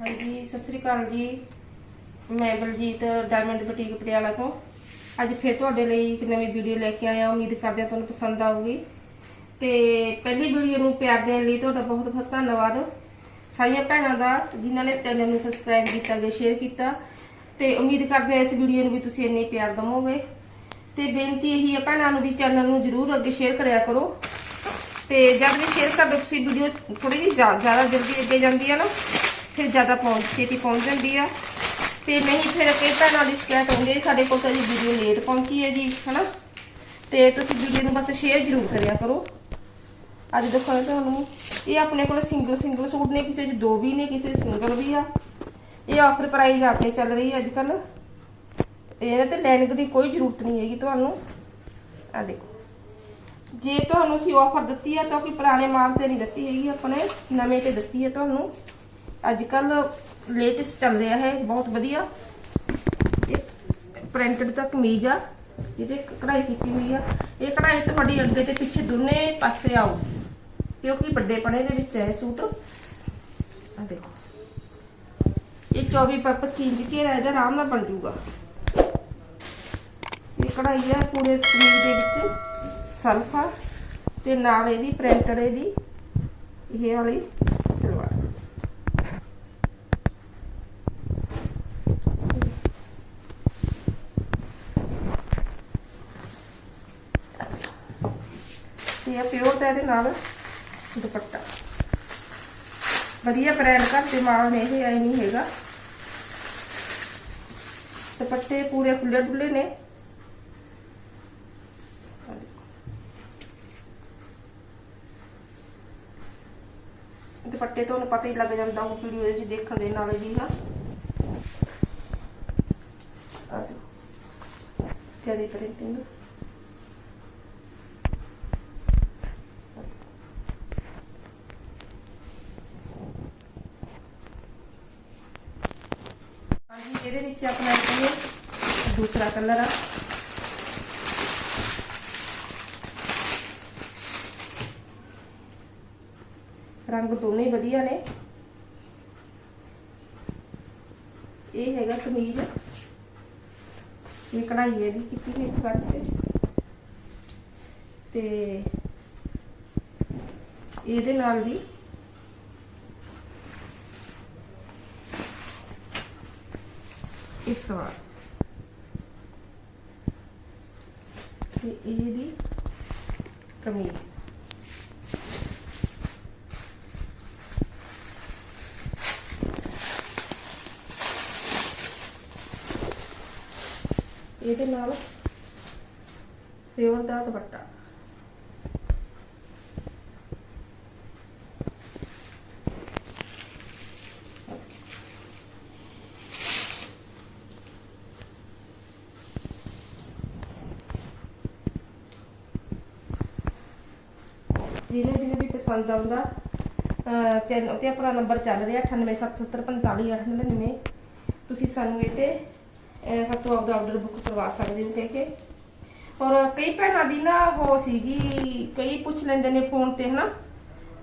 ਹਾਂਜੀ, ਸਤਿ ਸ੍ਰੀ ਅਕਾਲ ਜੀ। ਮੈਂ ਬਲਜੀਤ ਡਾਇਮੰਡ ਬੁਟੀਕ ਪਟਿਆਲਾ ਤੋਂ। ਅੱਜ ਫਿਰ ਤੁਹਾਡੇ ਲਈ ਇੱਕ ਨਵੀਂ ਵੀਡੀਓ ਲੈ ਕੇ ਆਇਆ। ਉਮੀਦ ਕਰਦੇ ਹਾਂ ਤੁਹਾਨੂੰ ਪਸੰਦ ਆਊਗੀ। ਤੇ ਪਹਿਲੀ ਵੀਡੀਓ ਨੂੰ ਪਿਆਰ ਦੇਣ ਲਈ ਤੁਹਾਡਾ ਬਹੁਤ ਬਹੁਤ ਧੰਨਵਾਦ। ਸਾਰੀਆਂ ਭੈਣਾਂ ਦਾ, ਜਿਨ੍ਹਾਂ ਨੇ ਚੈਨਲ ਨੂੰ ਸਬਸਕ੍ਰਾਈਬ ਕੀਤਾ ਤੇ ਸ਼ੇਅਰ ਕੀਤਾ। ਤੇ ਉਮੀਦ ਕਰਦੇ ਹਾਂ ਇਸ ਵੀਡੀਓ ਨੂੰ ਵੀ ਤੁਸੀਂ ਇੰਨੇ ਪਿਆਰ ਦਵੋਗੇ। ਤੇ ਬੇਨਤੀ ਇਹੀ ਹੈ, ਭੈਣਾਂ ਨੂੰ ਵੀ ਚੈਨਲ ਨੂੰ ਜਰੂਰ ਅੱਗੇ ਸ਼ੇਅਰ ਕਰਿਆ ਕਰੋ। ਤੇ ਜਦ ਵੀ ਸ਼ੇਅਰ ਕਰਦੇ ਤੁਸੀਂ ਵੀਡੀਓ ਥੋੜੀ ਜਿਹੀ ਜ਼ਿਆ- ਜ਼ਿਆਦਾ ਜਲਦੀ ਅੱਗੇ ਜਾਂਦੀ ਹੈ ਨਾ। ਫਿਰ ਜ਼ਿਆਦਾ ਪਹੁੰਚ ਛੇਤੀ ਪਹੁੰਚ ਜਾਂਦੀ ਆ। ਤੇ ਨਹੀਂ ਫਿਰ ਕਈ ਭੈਣਾਂ ਦੀ ਸ਼ਿਕਾਇਤ ਹੁੰਦੀ ਹੈ ਸਾਡੇ ਕੋਲ ਤਾਂ ਜੀ ਵੀਡੀਓ ਲੇਟ ਪਹੁੰਚੀ ਹੈ ਜੀ, ਹਨਾ? ਤੇ ਤੁਸੀਂ ਵੀਡੀਓ ਨੂੰ ਬਸ ਸ਼ੇਅਰ ਜ਼ਰੂਰ ਕਰਿਆ ਕਰੋ। ਅੱਜ ਦੇਖੋ ਤੁਹਾਨੂੰ, ਇਹ ਆਪਣੇ ਕੋਲ ਸਿੰਗਲ ਸਿੰਗਲ ਸੂਟ ਨੇ, ਕਿਸੇ 'ਚ ਦੋ ਵੀ ਨੇ, ਕਿਸੇ ਸਿੰਗਲ ਵੀ ਆ। ਇਹ ਆਫਰ ਪ੍ਰਾਈਸ ਆਪਣੇ ਚੱਲ ਰਹੀ ਹੈ ਅੱਜ ਕੱਲ ਇਹਦੇ ਤੇ ਲੈਣ ਦੀ ਕੋਈ ਜ਼ਰੂਰਤ ਨਹੀਂ ਹੈਗੀ ਤੁਹਾਨੂੰ। ਆ ਦੇਖੋ। ਜੇ ਤੁਹਾਨੂੰ ਅਸੀਂ ਆਫਰ ਦਿੱਤੀ ਹੈ ਤਾਂ ਕੋਈ ਪੁਰਾਣੇ ਮਾਲ ਤੇ ਨਹੀਂ ਦਿੱਤੀ ਹੈਗੀ, ਆਪਣੇ ਨਵੇਂ ਤੇ ਦਿੱਤੀ ਹੈ ਤੁਹਾਨੂੰ। ਅੱਜ ਕੱਲ ਲੇਟੈਸਟ ਚੱਲ ਰਿਹਾ ਹੈ, ਬਹੁਤ ਵਧੀਆ। ਇਹ ਪ੍ਰਿੰਟਡ ਦਾ ਕਮੀਜ਼ ਆ ਇਹਦੇ ਕਢਾਈ ਕੀਤੀ ਹੋਈ ਆ। ਇਹ ਕਢਾਈ ਤੁਹਾਡੀ ਅੱਗੇ ਤੇ ਪਿੱਛੇ ਦੋਨੇ ਪਾਸੇ ਆਊ ਕਿਉਂਕਿ ਵੱਡੇ ਪਣੇ ਦੇ ਵਿੱਚ ਹੈ ਸੂਟ। ਆ ਦੇਖੋ। ਇਹ 24 ਪਰ 25 ਇੰਚ ਘੇਰਾ ਇਹਦਾ, ਆਰਾਮ ਨਾਲ ਬਣ ਜੂਗਾ। ਇਹ ਕਢਾਈ ਆ ਪੂਰੇ ਕਮੀਜ਼ ਦੇ ਵਿੱਚ ਸਲਫਾ ਤੇ ਨਾਲ ਇਹਦੀ ਪ੍ਰਿੰਟਡ ਇਹਦੀ, ਇਹ ਵਾਲੀ ਸਲਵਾਰ ਤੇ ਇਹ ਪਿਓਰ ਦਾ ਇਹਦੇ ਨਾਲ ਦੁਪੱਟਾ। ਵਧੀਆ ਬ੍ਰਾਂਡ ਘਰ ਦੇ ਮਾਲ ਨੇ ਇਹ ਆਈ ਨਹੀਂ ਹੈਗਾ। ਦੁਪੱਟੇ ਪੂਰੇ ਖੁੱਲੇ ਡੁੱਲੇ ਨੇ ਦੁਪੱਟੇ ਤੁਹਾਨੂੰ ਪਤਾ ਹੀ ਲੱਗ ਜਾਂਦਾ, ਉਹ ਵੀਡੀਓ ਦੇ ਦੇਖਣ ਦੇ ਨਾਲ ਜੀ ਨਾ। ਆ ਜ਼ਿਆਦਾ ਪ੍ਰਿੰਟਿੰਗ ਹਾਂਜੀ ਇਹਦੇ ਵਿੱਚ ਆਪਣਾ ਇਹ ਦੂਸਰਾ ਕਲਰ ਆ। ਰੰਗ ਦੋਨੇ ਵਧੀਆ ਨੇ। ਇਹ ਹੈਗਾ ਕਮੀਜ਼। ਇਹ ਕਢਾਈ ਹੈ ਇਹਦੀ, ਕੀਤੀ ਹੋਈ ਕੱਟ ਤੇ। ਤੇ ਇਹਦੇ ਨਾਲ ਦੀ ਇਸ ਵਾਰ ਤੇ ਇਹਦੀ ਕਮੀਜ਼ ਇਹਦੇ ਨਾਲ ਪਿਓਰ ਦਾ ਜਿਹਨੂੰ ਜਿਹਨੂੰ ਵੀ ਪਸੰਦ ਆਉਂਦਾ ਚੈਨਲ ਤੇ ਆਪਣਾ ਨੰਬਰ ਚੱਲ ਰਿਹਾ 9877455899 ਤੁਸੀਂ ਸਾਨੂੰ ਇਹ ਤੇ ਅਹ, ਸਾਤੋਂ ਆਪਦਾ ਆਰਡਰ ਬੁੱਕ ਕਰਵਾ ਸਕਦੇ ਹੋ ਕਹਿ ਕੇ। ਔਰ ਕਈ ਭੈਣਾਂ ਦੀ ਨਾ ਉਹ ਸੀਗੀ ਕਈ ਪੁੱਛ ਲੈਂਦੇ ਨੇ ਫੋਨ ਤੇ ਹਨਾ?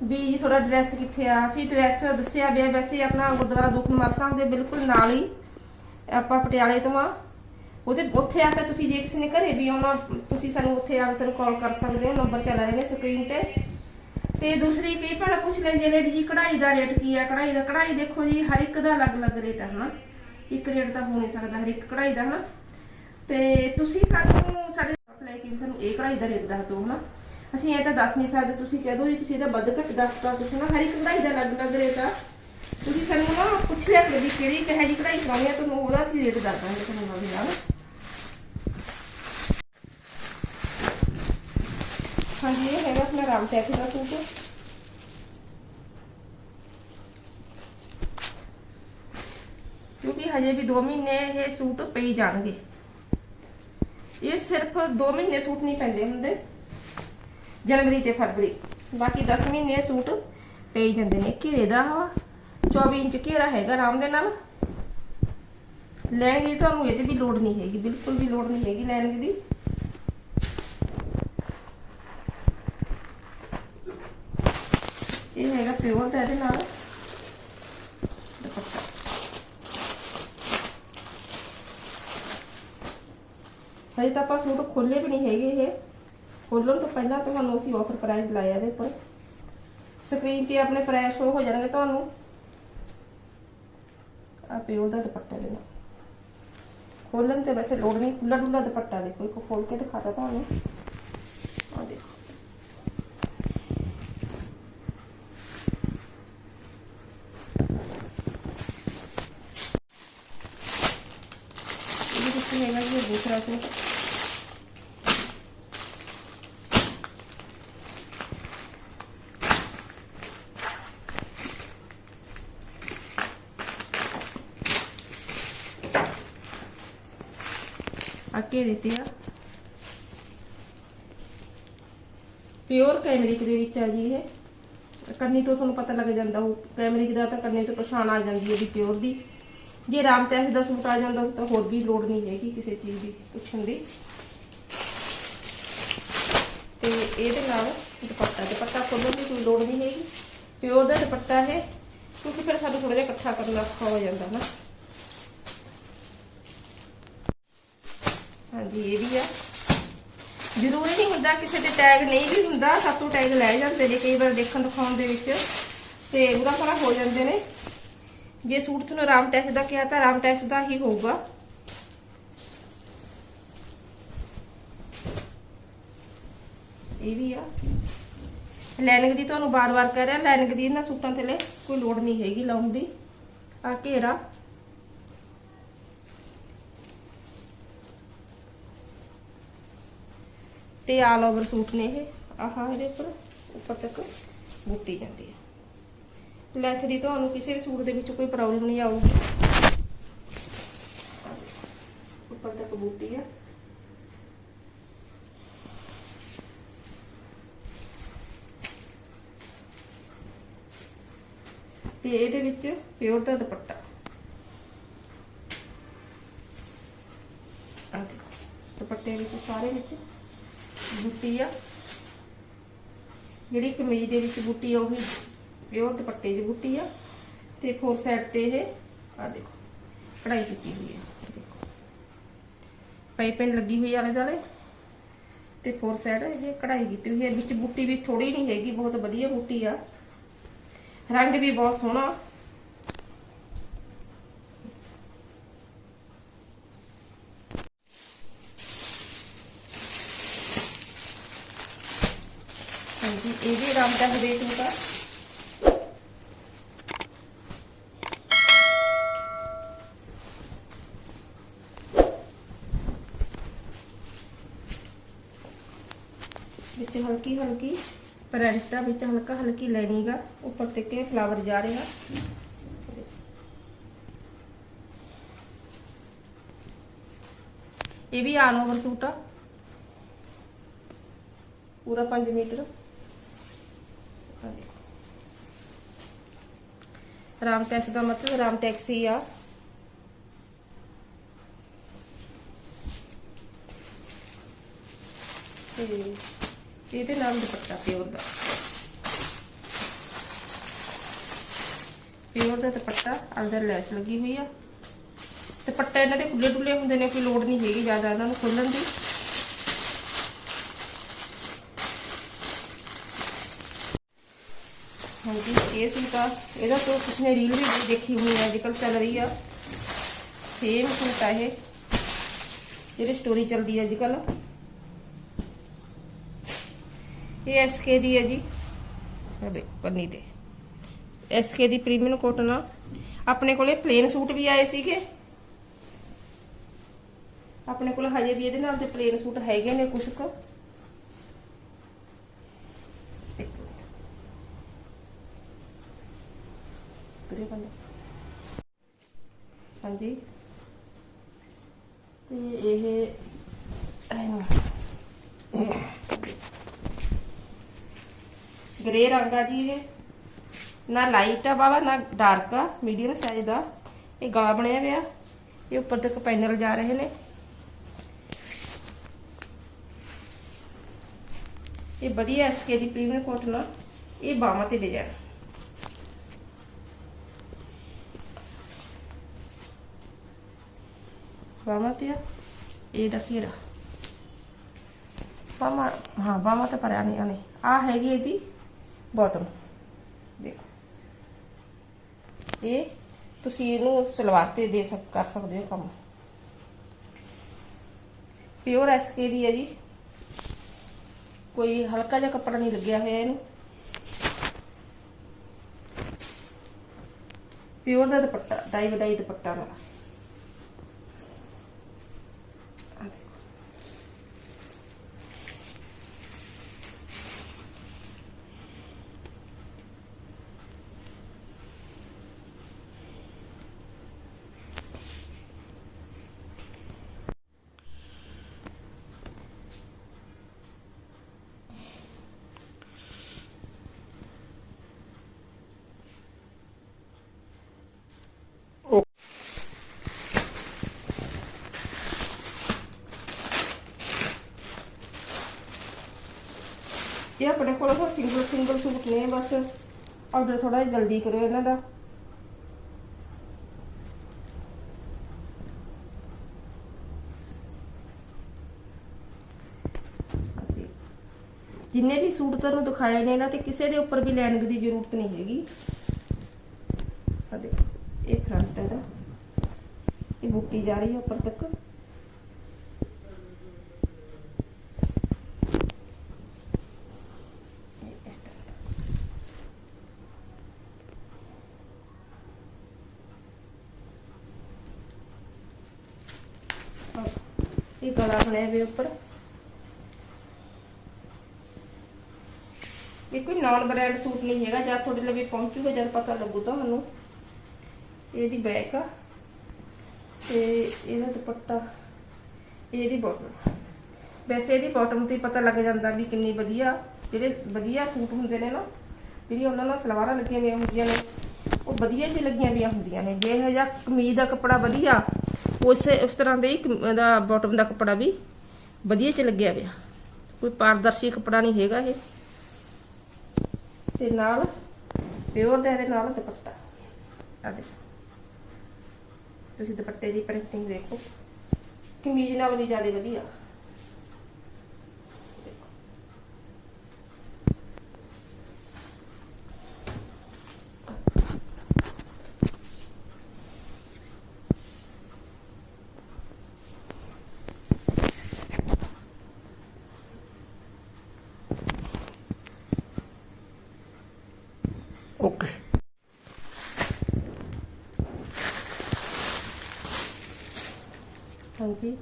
ਵੀ ਜੀ ਤੁਹਾਡਾ ਐਡਰੈਸ ਕਿੱਥੇ ਆ? ਅਸੀਂ ਐਡਰੈਸ ਦੱਸਿਆ ਵੀ ਵੈਸੇ ਆਪਣਾ ਗੁਰਦੁਆਰਾ ਦੁਖਨਿਵਾਰ ਸਾਹਿਬ ਦੇ ਬਿਲਕੁਲ ਨਾਲ ਹੀ ਆਪਾਂ ਪਟਿਆਲੇ ਤੋਂ ਆ। ਉਹਦੇ ਉੱਥੇ ਆ ਕੇ ਤੁਸੀਂ ਜੇ ਕਿਸੇ ਨੇ ਘਰੇ ਵੀ ਆਉਣਾ ਤੁਸੀਂ ਸਾਨੂੰ ਉੱਥੇ ਆ ਕੇ ਸਾਨੂੰ ਕਾਲ ਕਰ ਸਕਦੇ ਹੋ ਨੰਬਰ ਚੱਲ ਰਹੇ ਨੇ ਸਕਰੀਨ ਤੇ। ਤੇ ਦੂਸਰੀ ਕਈ ਭੈਣਾਂ, ਪੁੱਛ ਲੈਂਦੇ ਨੇ ਵੀ ਜੀ, ਕਢਾਈ ਦਾ ਰੇਟ ਕੀ ਆ? ਕਢਾਈ ਦਾ, ਕਢਾਈ ਦੇਖੋ ਜੀ, ਹਰ ਇੱਕ ਦਾ ਅਲੱਗ-ਅਲੱਗ ਰੇਟ ਹੈ ਹਨਾ? ਇੱਕ ਰੇਟ ਤਾਂ ਹੋ ਨਹੀਂ ਸਕਦਾ, ਹਰ ਇੱਕ ਕਢਾਈ ਦਾ, ਹਨਾ? ਤੇ ਤੁਸੀਂ ਸਾਨੂੰ, ਸਾਡੇ ਲੈ ਕੇ ਸਾਨੂੰ ਇਹ ਕਢਾਈ ਦਾ ਰੇਟ ਦੱਸ ਦਿਓ, ਹਨਾ? ਅਸੀਂ ਇਹ ਤਾਂ ਦੱਸ ਨਹੀਂ ਸਕਦੇ, ਤੁਸੀਂ ਕਹਿ ਦਿਓ ਜੀ, ਤੁਸੀਂ ਇਹਦਾ ਵੱਧ ਘੱਟ ਦੱਸਤਾ ਤੁਸੀਂ ਨਾ, ਹਰ ਇੱਕ ਕਢਾਈ ਦਾ ਅਲੱਗ-ਅਲੱਗ ਰੇਟ ਆ। ਤੁਸੀਂ ਸਾਨੂੰ ਨਾ ਪੁੱਛ ਲਿਆ ਕਰੋ ਵੀ ਕਿਹੜੀ ਕਿਹੋ ਜਿਹੀ ਕਢਾਈ ਕਰਾਉਣੀ ਆ, ਤੁਹਾਨੂੰ ਉਹਦਾ ਅਸੀਂ ਰੇਟ ਦੱਸ ਦਾਂਗੇ, ਤੁਹਾਨੂੰ ਨਾਲ ਦੀ ਨਾਲ ਹਾਂਜੀ, ਇਹ ਹੈਗਾ ਆਪਣਾ ਰਾਮ ਟੈਕ ਦਾ ਸੂਟ। ਕਿਉਂਕਿ ਹਜੇ ਵੀ 2 ਮਹੀਨੇ ਇਹ ਸੂਟ ਪਈ ਜਾਣਗੇ। ਇਹ ਸਿਰਫ 2 ਮਹੀਨੇ ਸੂਟ ਨਹੀਂ ਪੈਂਦੇ ਹੁੰਦੇ। ਜਨਵਰੀ ਤੇ ਫਰਵਰੀ। ਬਾਕੀ 10 ਮਹੀਨੇ ਸੂਟ ਪਈ ਜਾਂਦੇ ਨੇ। ਘੇਰੇ ਦਾ ਵਾ। 24 ਇੰਚ ਘੇਰਾ ਹੈਗਾ ਆਰਾਮ ਦੇ ਨਾਲ। ਲੈਣ ਦੀ ਤੁਹਾਨੂੰ ਇਹਦੀ ਵੀ ਲੋੜ ਨਹੀਂ ਹੈਗੀ। ਬਿਲਕੁਲ ਵੀ ਲੋੜ ਨਹੀਂ ਹੈਗੀ ਲੈਣ ਦੀ। ਇਹ ਹੈਗਾ ਪਿਓਰ ਦਾ ਇਹਦੇ ਨਾਲ? ਦੁਪੱਟਾ। ਹਜੇ ਤਾਂ ਆਪਾਂ ਸੂਟ ਖੋਲੇ ਵੀ ਨਹੀਂ ਹੈਗੇ ਇਹ। ਖੋਲਣ ਤੋਂ ਪਹਿਲਾਂ ਤੁਹਾਨੂੰ ਅਸੀਂ ਆਫਰ ਪ੍ਰਾਈਸ ਲਾਇਆ ਇਹਦੇ ਉੱਪਰ। ਸਕਰੀਨ ਤੇ ਆਪਣੇ ਪ੍ਰਾਈਸ ਸ਼ੋ ਹੋ ਜਾਣਗੇ ਤੁਹਾਨੂੰ। ਆ ਪਿਓਰ ਦਾ ਦੁਪੱਟਾ ਦੇ ਨਾਲ। ਖੋਲਣ ਤੇ ਵੈਸੇ ਲੋੜ ਨਹੀਂ ਖੁੱਲਾ ਡੁੱਲਾ ਦੁਪੱਟਾ ਦੇਖੋ, ਇੱਕ ਖੋਲ ਕੇ ਦਿਖਾਤਾ ਤੁਹਾਨੂੰ। ਇਹ ਕਿੱਥੇ ਹੈਗਾ ਜੀ, ਇਹ ਦੂਸਰਾ ਆ ਪਿਓਰ ਕੈਮਰਿਕ ਦੇ ਵਿੱਚ ਆ ਜੀ ਇਹ। ਕੰਨੀ ਤੋਂ ਤੁਹਾਨੂੰ ਪਤਾ ਲੱਗ ਜਾਂਦਾ ਉਹ ਕੈਮਰਿਕ ਦਾ ਤਾਂ ਕੰਨੀ ਤੋਂ ਪਛਾਣ ਆ ਜਾਂਦੀ ਹੈ ਵੀ ਪਿਓਰ ਦੀ। ਜੇ ਰਾਮ ਟੈਸ ਦਾ ਸੂਟ ਆ ਜਾਂਦਾ ਤਾਂ ਹੋਰ ਵੀ ਲੋੜ ਨਹੀਂ ਹੈਗੀ ਕਿਸੇ ਚੀਜ਼ ਦੀ ਪੁੱਛਣ ਦੀ। ਤੇ ਇਹਦੇ ਨਾਲ ਦੁਪੱਟਾ ਦੁਪੱਟਾ ਖੋਲਣ ਦੀ ਕੋਈ ਲੋੜ ਨਹੀਂ ਹੈਗੀ। ਪਿਓਰ ਦਾ ਦੁਪੱਟਾ ਹੈ, ਕਿਉਂਕਿ ਫਿਰ ਸਾਨੂੰ ਥੋੜਾ ਜਿਹਾ ਇਕੱਠਾ ਕਰਨਾ ਔਖਾ ਹੋ ਜਾਂਦਾ ਨਾ। ਹਾਂਜੀ, ਇਹ ਵੀ ਆ। ਜ਼ਰੂਰੀ ਨਹੀਂ ਹੁੰਦਾ ਕਿਸੇ ਦੇ ਟੈਗ ਨਹੀਂ ਵੀ ਹੁੰਦਾ ਸਭ ਤੋਂ ਟੈਗ ਲੈ ਜਾਂਦੇ ਨੇ, ਕਈ ਵਾਰ ਦੇਖਣ ਦਿਖਾਉਣ ਦੇ ਵਿੱਚ। ਤੇ ਉਹਦਾ ਸਾਰਾ ਹੋ ਜਾਂਦੇ ਨੇ। ਜੇ ਸੂਟ ਤੁਹਾਨੂੰ ਰਾਮ ਟੈਕਸ ਦਾ ਕਿਹਾ ਤਾਂ ਰਾਮ ਟੈਕਸ ਦਾ ਹੀ ਹੋਊਗਾ। ਇਹ ਵੀ ਆ। ਲਾਈਨਿੰਗ ਦੀ ਤੁਹਾਨੂੰ ਬਾਰ-ਬਾਰ ਕਹਿ ਰਿਹਾ ਲਾਈਨਿੰਗ ਦੀ ਇਹਨਾਂ ਸੂਟਾਂ ਥੱਲੇ ਕੋਈ ਲੋੜ ਨਹੀਂ ਹੈਗੀ ਲਾਉਣ ਦੀ। ਆ ਘੇਰਾ। ਤੇ ਆਲ ਓਵਰ ਸੂਟ ਨੇ ਇਹ। ਆਹ ਇਹਦੇ ਉੱਪਰ ਉੱਪਰ ਤੱਕ ਬੂਟੀ ਜਾਂਦੀ ਹੈ ਲੈਂਥ ਦੀ ਤੁਹਾਨੂੰ ਕਿਸੇ ਵੀ ਸੂਟ ਦੇ ਵਿੱਚ ਕੋਈ ਪ੍ਰੋਬਲਮ ਨਹੀਂ ਆਊਗੀ। ਉੱਪਰ ਤੱਕ ਬੂਟੀ ਆ। ਤੇ ਇਹਦੇ ਵਿੱਚ ਪਿਓਰ ਦਾ ਦੁਪੱਟਾ। ਦੁਪੱਟੇ ਵਿੱਚ ਸਾਰੇ ਵਿੱਚ ਬੂਟੀ ਆ। ਜਿਹੜੀ ਕਮੀਜ਼ ਦੇ ਵਿੱਚ ਬੂਟੀ ਆ, ਉਹ ਪਿਓਰ ਦੁਪੱਟੇ ਦੀ ਬੂਟੀ ਆ ਤੇ ਫੋਰ ਸਾਈਡ ਤੇ ਇਹ ਆ ਦੇਖੋ ਕਢਾਈ ਕੀਤੀ ਹੋਈ ਆ ਦੇਖੋ ਪਾਈਪਿੰਗ ਲੱਗੀ ਹੋਈ ਆਲੇ ਦਾਲੇ ਤੇ ਫੋਰ ਸਾਈਡ ਇਹ ਕਢਾਈ ਕੀਤੀ ਹੋਈ ਹੈ ਵਿੱਚ ਬੂਟੀ ਵੀ ਥੋੜੀ ਨਹੀਂ ਹੈਗੀ ਬਹੁਤ ਵਧੀਆ ਬੂਟੀ ਆ ਰੰਗ ਵੀ ਬਹੁਤ ਸੋਹਣਾ ਹਾਂਜੀ ਇਹ ਵੀ ਆਰਾਮ ਦਾ ਰੇਟ ਹੋਗਾ ਵਿੱਚ ਹਲਕੀ ਹਲਕੀ ਪ੍ਰਿੰਟਾ ਵਿੱਚ ਹਲਕਾ ਹਲਕੀ ਲੈਣੀਗਾ ਉੱਪਰ ਤੇ ਕੇ ਫਲਾਵਰ ਜਾ ਰਿਹਾ। ਇਹ ਵੀ ਆਲ ਓਵਰ ਸੂਟ ਆ। ਪੂਰਾ 5 ਮੀਟਰ। ਰਾਮ ਟੈਕਸ ਦਾ ਮਤਲਬ ਰਾਮ ਟੈਕਸੀ ਆ। ਤੇ ਇਹਦੇ ਨਾਲ ਦੁਪੱਟਾ ਪਿਓਰ ਦਾ। ਪਿਓਰ ਦਾ ਦੁਪੱਟਾ ਅੰਦਰ ਲੈਸ ਲੱਗੀ ਹੋਈ ਆ। ਦੁਪੱਟਾ ਇਹਨਾਂ ਦੇ ਖੁੱਲੇ ਡੁੱਲੇ ਹੁੰਦੇ ਨੇ, ਕੋਈ ਲੋੜ ਨਹੀਂ ਹੈਗੀ ਜ਼ਿਆਦਾ ਇਹਨਾਂ ਨੂੰ ਖੋਲਣ ਦੀ। ਹਾਂਜੀ, ਇਹ ਸੂਟ, ਇਹਦਾ ਤੋਂ ਕੁਛ ਨੇ ਰੀਲ ਵੀ ਦੇਖੀ ਹੋਈ ਆ ਅੱਜਕੱਲ ਚੱਲ ਰਹੀ ਆ। ਸੇਮ ਸੂਟ ਆ ਇਹ, ਜਿਹੜੀ ਸਟੋਰੀ ਚੱਲਦੀ ਹੈ ਅੱਜਕੱਲ ਇਹ ਐਸਕੇ ਦੀ ਹੈ ਜੀ। ਇਹ ਦੇਖੋ ਕੰਨੀ ਤੇ। ਐਸਕੇ ਦੀ ਪ੍ਰੀਮੀਅਮ ਕੋਟਨ ਆ। ਆਪਣੇ ਕੋਲੇ ਪਲੇਨ ਸੂਟ ਵੀ ਆਏ ਸੀਗੇ। ਆਪਣੇ ਕੋਲ ਹਜੇ ਵੀ ਇਹਦੇ ਨਾਲ ਦੇ ਪਲੇਨ ਸੂਟ ਹੈਗੇ ਨੇ ਕੁਛ ਕੁ। ਇੱਕ ਮਿੰਟ। ਹਾਂਜੀ। ਤੇ ਇਹ ਐਂ ਗ੍ਰੇ ਰੰਗ ਆ ਜੀ ਇਹ। ਨਾ ਲਾਈਟ ਆ ਵਾਲਾ, ਨਾ ਡਾਰਕ ਆ ਮੀਡੀਅਮ ਸਾਈਜ਼ ਦਾ ਇਹ ਗਲਾ ਬਣਿਆ ਹੋਇਆ। ਇਹ ਉੱਪਰ ਤੱਕ ਪੈਨਲ ਜਾ ਰਹੇ ਨੇ। ਇਹ ਵਧੀਆ ਐਸਕੇ ਦੀ ਪ੍ਰੀਮੀਅਮ ਕੋਟਨ ਆ। ਇਹ ਬਾਹਾਂ ਤੇ ਡਿਜ਼ਾਈਨ ਬਾਹਾਂ ਤੇ ਇਹ ਦਾ ਘੇਰਾ। ਬਾਹਾਂ, ਹਾਂ, ਬਾਹਾਂ ਤੇ ਭਰਿਆ ਨਹੀਂ ਆਨੇ ਆ ਹੈਗੀ ਇਹਦੀ ਬਾਟਮ। ਦੇਖੋ। ਇਹ ਤੁਸੀਂ ਇਹਨੂੰ ਸਲਵਾਰ ਤੇ ਦੇ ਸਕ, ਕਰ ਸਕਦੇ ਹੋ ਕੰਮ। ਪਿਓਰ ਐਸਕੇ ਦੀ ਹੈ ਜੀ। ਕੋਈ ਹਲਕਾ ਜਿਹਾ ਕੱਪੜਾ ਨਹੀਂ ਲੱਗਿਆ ਹੋਇਆ ਇਹਨੂੰ। ਪਿਓਰ ਦਾ ਦੁਪੱਟਾ ਡਾਈ ਵਡਾਈ ਦੁਪੱਟਾ ਨਾਲ ਆਹ ਦੇਖੋ। ਇਹ ਆਪਣੇ ਕੋਲ ਤਾਂ ਸਿੰਗਲ ਸਿੰਗਲ ਸੂਟ ਨੇ, ਬਸ ਆਰਡਰ ਥੋੜਾ ਜਲਦੀ ਕਰੋ ਇਹਨਾਂ ਦਾ। ਜਿੰਨੇ ਵੀ ਸੂਟ ਤੁਹਾਨੂੰ ਦਿਖਾਏ ਨੇ ਇਹਨਾਂ ਤੇ ਕਿਸੇ ਦੇ ਉੱਪਰ ਵੀ ਲਾਈਨਿੰਗ ਦੀ ਜ਼ਰੂਰਤ ਨਹੀਂ ਹੈਗੀ। ਆ ਦੇਖੋ, ਇਹ ਫਰੰਟ ਹੈ ਦਾ ਇਹ ਬੁੱਟੀ ਜਾ ਰਹੀ ਹੈ ਉੱਪਰ ਤੱਕ ਇਹ ਇਸ ਤਰ੍ਹਾਂ ਦਾ। ਇਹ ਗਲਾ ਬਣਿਆ ਵੇ ਉੱਪਰ। ਇਹ ਕੋਈ ਨਾਨ ਬ੍ਰਾਂਡ ਸੂਟ ਨਹੀਂ ਹੈਗਾ, ਜਦ ਤੁਹਾਡੇ ਲਈ ਪਹੁੰਚੂਗਾ, ਜਦ ਪਤਾ ਲੱਗੂ ਤੁਹਾਨੂੰ ਇਹਦੀ ਬੈਕ ਆ, ਤੇ ਇਹਦਾ ਦੁਪੱਟਾ, ਇਹਦੀ ਬਾਟਮ ਵੈਸੇ ਇਹਦੀ ਬਾਟਮ ਤੇ ਪਤਾ ਲੱਗ ਜਾਂਦਾ ਵੀ ਕਿੰਨੀ ਵਧੀਆ, ਜਿਹੜੇ ਵਧੀਆ ਸੂਟ ਹੁੰਦੇ ਨੇ ਨਾ ਜਿਹੜੀ ਉਹਨਾਂ ਨਾਲ ਸਲਵਾਰਾਂ ਲੱਗੀਆਂ ਹੋਈਆਂ ਹੁੰਦੀਆਂ ਨੇ, ਉਹ ਵਧੀਆ ਜਿਹੀ ਲੱਗੀਆਂ ਹੋਈਆਂ ਹੁੰਦੀਆਂ ਨੇ। ਜੇ ਇਹ ਜਿਹਾ ਕਮੀਜ਼ ਦਾ ਕੱਪੜਾ ਵਧੀਆ ਉਸੇ ਉਸ ਤਰ੍ਹਾਂ ਦੇ ਹੀ ਦਾ ਬਾਟਮ ਦਾ ਕੱਪੜਾ ਵੀ ਵਧੀਆ ਚ ਲੱਗਿਆ ਪਿਆ। ਕੋਈ ਪਾਰਦਰਸ਼ੀ ਕੱਪੜਾ ਨਹੀਂ ਹੈਗਾ ਇਹ। ਤੇ ਨਾਲ ਪਿਓਰ ਦਾ ਇਹਦੇ ਨਾਲ ਦੁਪੱਟਾ। ਆ ਦੇਖੋ। ਤੁਸੀਂ ਦੁਪੱਟੇ ਦੀ ਪ੍ਰਿੰਟਿੰਗ ਦੇਖੋ। ਕਮੀਜ਼ ਨਾਲ ਵੀ ਜ਼ਿਆਦਾ ਵਧੀਆ ਦੇਖੋ। ਓਕੇ ਹਾਂਜੀ।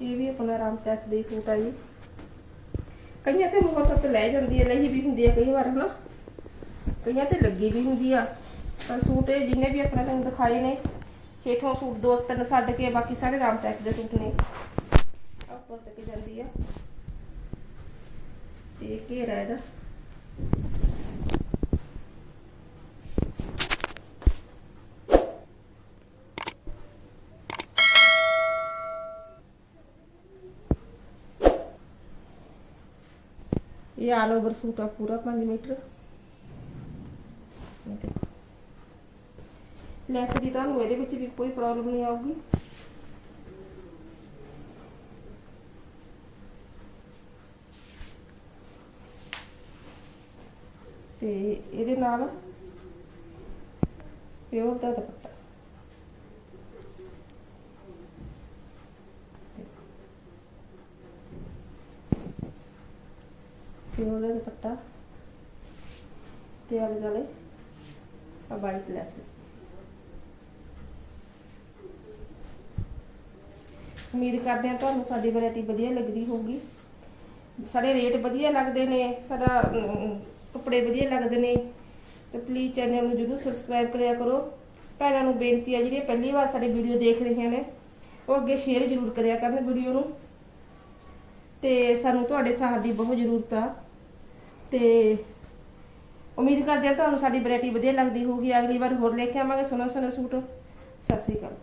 ਇਹ ਵੀ ਆਪਣਾ ਰਾਮ ਟੈਸ ਦੇ ਸੂਟ ਆ ਜੀ। ਕਈਆਂ ਤੇ ਬਹੁਤ ਸੱਤ ਲੈ ਜਾਂਦੀ ਹੈ ਲਈ ਵੀ ਹੁੰਦੀ ਹੈ ਕਈ ਵਾਰ, ਹਨਾ। ਕਈਆਂ ਤੇ ਲੱਗੀ ਵੀ ਹੁੰਦੀ ਆ। ਪਰ ਸੂਟ ਇਹ ਜਿੰਨੇ ਵੀ ਆਪਣਾ ਤੁਹਾਨੂੰ ਦਿਖਾਏ ਨੇ ਛੇਠੋਂ ਸੂਟ ਦੋ, ਤਿੰਨ ਛੱਡ ਕੇ, ਬਾਕੀ ਸਾਰੇ ਰਾਮ ਟੈਸ ਦੇ ਸੂਟ ਨੇ। ਉੱਪਰ ਤੱਕ ਜਾਂਦੀ ਆ। ਤੇ ਘੇਰਾ ਇਹਦਾ। ਇਹ ਆਲ ਓਵਰ ਸੂਟ ਆ ਪੂਰਾ 5 ਮੀਟਰ। ਇਹ ਲੈਂਥ ਦੀ ਤੁਹਾਨੂੰ ਇਹਦੇ ਵਿੱਚ ਵੀ ਕੋਈ ਪ੍ਰੋਬਲਮ ਨਹੀਂ ਆਊਗੀ। ਤੇ ਇਹਦੇ ਨਾਲ ਪਿਓਰ ਦਾ ਦੁਪੱਟਾ। ਪਿਓਰ ਦਾ ਦੁਪੱਟਾ ਤੇ ਆਲੇ ਦੁਆਲੇ ਆ ਵਾਈਟ ਲੈਸ ਉਮੀਦ ਕਰਦੇ ਹਾਂ ਤੁਹਾਨੂੰ ਸਾਡੀ ਵੈਰਾਈਟੀ ਵਧੀਆ ਲੱਗਦੀ ਹੋਊਗੀ। ਸਾਡੇ ਰੇਟ ਵਧੀਆ ਲੱਗਦੇ ਨੇ, ਸਾਡਾ ਕੱਪੜੇ ਵਧੀਆ ਲੱਗਦੇ ਨੇ। ਤੇ ਪਲੀਜ਼ ਚੈਨਲ ਨੂੰ ਜਰੂਰ ਸਬਸਕ੍ਰਾਈਬ ਕਰਿਆ ਕਰੋ। ਭੈਣਾਂ ਨੂੰ ਬੇਨਤੀ ਹੈ ਜਿਹੜੀਆਂ ਪਹਿਲੀ ਵਾਰ ਸਾਡੀ ਵੀਡੀਓ ਦੇਖ ਰਹੀਆਂ ਨੇ, ਉਹ ਅੱਗੇ ਸ਼ੇਅਰ ਜਰੂਰ ਕਰਿਆ ਕਰਨ ਵੀਡੀਓ ਨੂੰ। ਤੇ ਸਾਨੂੰ ਤੁਹਾਡੇ ਸਾਥ ਦੀ ਬਹੁਤ ਜ਼ਰੂਰਤ ਆ। ਤੇ ਉਮੀਦ ਕਰਦੇ ਹਾਂ ਤੁਹਾਨੂੰ ਸਾਡੀ ਵੈਰਾਈਟੀ ਵਧੀਆ ਲੱਗਦੀ ਹੋਊਗੀ। ਅਗਲੀ ਵਾਰ ਹੋਰ ਲੈ ਕੇ ਆਵਾਂਗੇ। ਸੋਹਣਾ ਸੋਹਣਾ ਸੂਟ। ਸਤਿ ਸ੍ਰੀ ਅਕਾਲ।